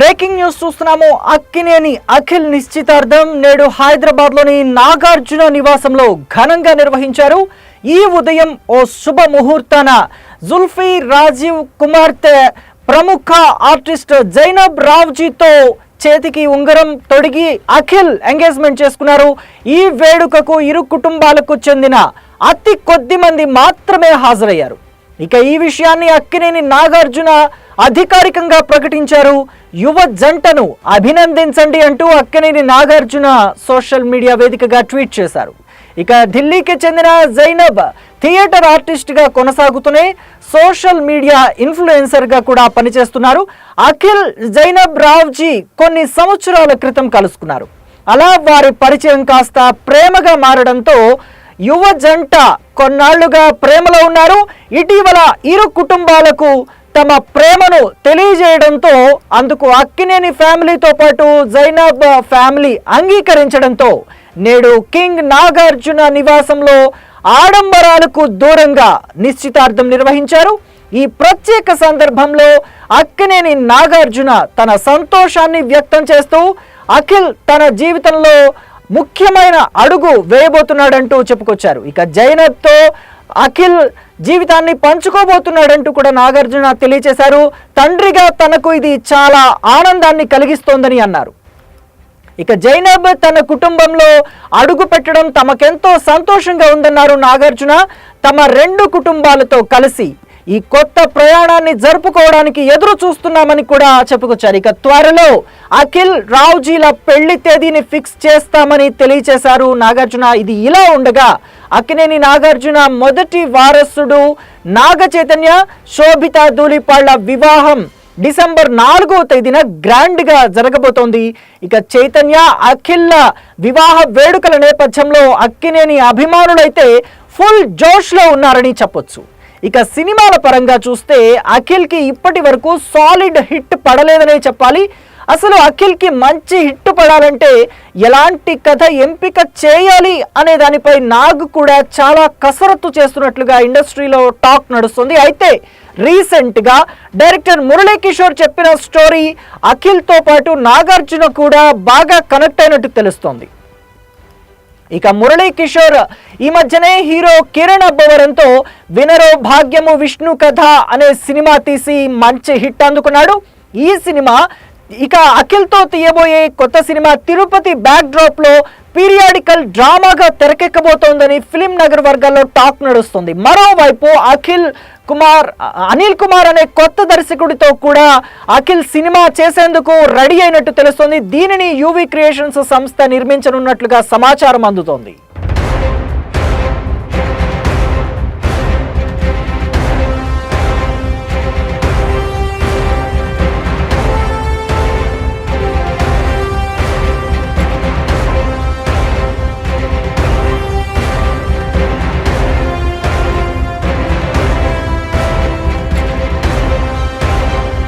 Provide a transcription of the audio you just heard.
Breaking news చూస్తున్నాము. అక్కినేని అఖిల్ నిశ్చితార్థం నేడు హైదరాబాద్లోని నాగార్జున నివాసంలో ఘనంగా నిర్వహించారు. ఈ ఉదయం ఓ శుభ ముహూర్తాన జుల్ఫీ రాజీవ్ కుమార్తె ప్రముఖ ఆర్టిస్ట్ జైనబ్ రావ్జీతో చేతికి ఉంగరం తొడిగి అఖిల్ ఎంగేజ్మెంట్ చేసుకున్నారు. ఈ వేడుకకు ఇరు కుటుంబాలకు చెందిన అతి కొద్ది మంది మాత్రమే హాజరయ్యారు. ఇక ఈ విషయాన్ని అక్కినేని నాగార్జున అధికారికంగా ప్రకటించారు. యువ జంటను అభినందించండి అంటూ అక్కినేని నాగార్జున సోషల్ మీడియా వేదికగా ట్వీట్ చేశారు. ఇక ఢిల్లీకి చెందిన జైనబ్ థియేటర్ ఆర్టిస్ట్గా కొనసాగుతూనే సోషల్ మీడియా ఇన్ఫ్లుయెన్సర్గా కూడా పనిచేస్తున్నారు. అఖిల్ జైనబ్ రావ్జీ కొన్ని సంవత్సరాల క్రితం కలుసుకున్నారు. అలా వారి పరిచయం కాస్త ప్రేమగా మారడంతో యువ జంట కొన్నాళ్ళుగా ప్రేమలో ఉన్నారు. ఇటీవల ఇరు కుటుంబాలకు తమ ప్రేమను తెలియజేయడంతో అందుకు అక్కినేని ఫ్యామిలీతో పాటు జైనబ్ ఫ్యామిలీ అంగీకరించడంతో నేడు కింగ్ నాగార్జున నివాసంలో ఆడంబరాలకు దూరంగా నిశ్చితార్థం నిర్వహించారు. ఈ ప్రత్యేక సందర్భంలో అక్కినేని నాగార్జున తన సంతోషాన్ని వ్యక్తం చేస్తూ అఖిల్ తన జీవితంలో ముఖ్యమైన అడుగు వేయబోతున్నాడంటూ చెప్పుకొచ్చారు. ఇక జైనబ్తో అఖిల్ జీవితాన్ని పంచుకోబోతున్నాడంటూ కూడా నాగార్జున తెలియచేశారు. తండ్రిగా తనకు ఇది చాలా ఆనందాన్ని కలిగిస్తోందని అన్నారు. ఇక జైనబ్ తన కుటుంబంలో అడుగు పెట్టడం తమకెంతో సంతోషంగా ఉందన్నారు నాగార్జున. తమ రెండు కుటుంబాలతో కలిసి ఈ కొత్త ప్రయాణాన్ని జరుపుకోవడానికి ఎదురు చూస్తున్నామని కూడా చెప్పుకొచ్చారు. ఇక త్వరలో అఖిల్ రావుజీల పెళ్ళి తేదీని ఫిక్స్ చేస్తామని తెలియచేశారు నాగార్జున. ఇది ఇలా ఉండగా అక్కినేని నాగార్జున మొదటి వారసుడు నాగ చైతన్య శోభిత ధూళిపాళ్ళ వివాహం డిసెంబర్ నాలుగో తేదీన గ్రాండ్గా జరగబోతోంది. ఇక చైతన్య అఖిల్ల వివాహ వేడుకల నేపథ్యంలో అక్కినేని అభిమానులైతే ఫుల్ జోష్లో ఉన్నారని చెప్పొచ్చు. ఇక సినిమాల పరంగా చూస్తే అఖిల్కి ఇప్పటి వరకు సాలిడ్ హిట్ పడలేదనే చెప్పాలి. అసలు అఖిల్కి మంచి హిట్ పడాలంటే ఎలాంటి కథ ఎంపిక చేయాలి అనే దానిపై నాగ్ కూడా చాలా కసరత్తు చేస్తున్నట్లుగా ఇండస్ట్రీలో టాక్ నడుస్తుంది. అయితే రీసెంట్గా డైరెక్టర్ మురళీ కిషోర్ చెప్పిన స్టోరీ అఖిల్తో పాటు నాగార్జున కూడా బాగా కనెక్ట్ అయినట్టు తెలుస్తోంది. ఇక మురళీ కిషోర్ ఈ మధ్యనే హీరో కిరణ్ అబ్బవరంతో వినరో భాగ్యము విష్ణు కథ అనే సినిమా తీసి మంచి హిట్ అందుకున్నాడు. ఈ సినిమా ఇక అఖిల్తో తీయబోయే కొత్త సినిమా తిరుపతి బ్యాక్ డ్రాప్లో పీరియాడికల్ డ్రామాగా తెరకెక్కబోతోందని ఫిలిం నగర్ వర్గాల్లో టాక్ నడుస్తుంది. మరోవైపు అఖిల్ కుమార్ అనిల్ కుమార్ అనే కొత్త దర్శకుడితో కూడా అఖిల్ సినిమా చేసేందుకు రెడీ అయినట్టు తెలుస్తోంది. దీనిని యూవి క్రియేషన్స్ సంస్థ నిర్మించనున్నట్లుగా సమాచారం అందుతోంది.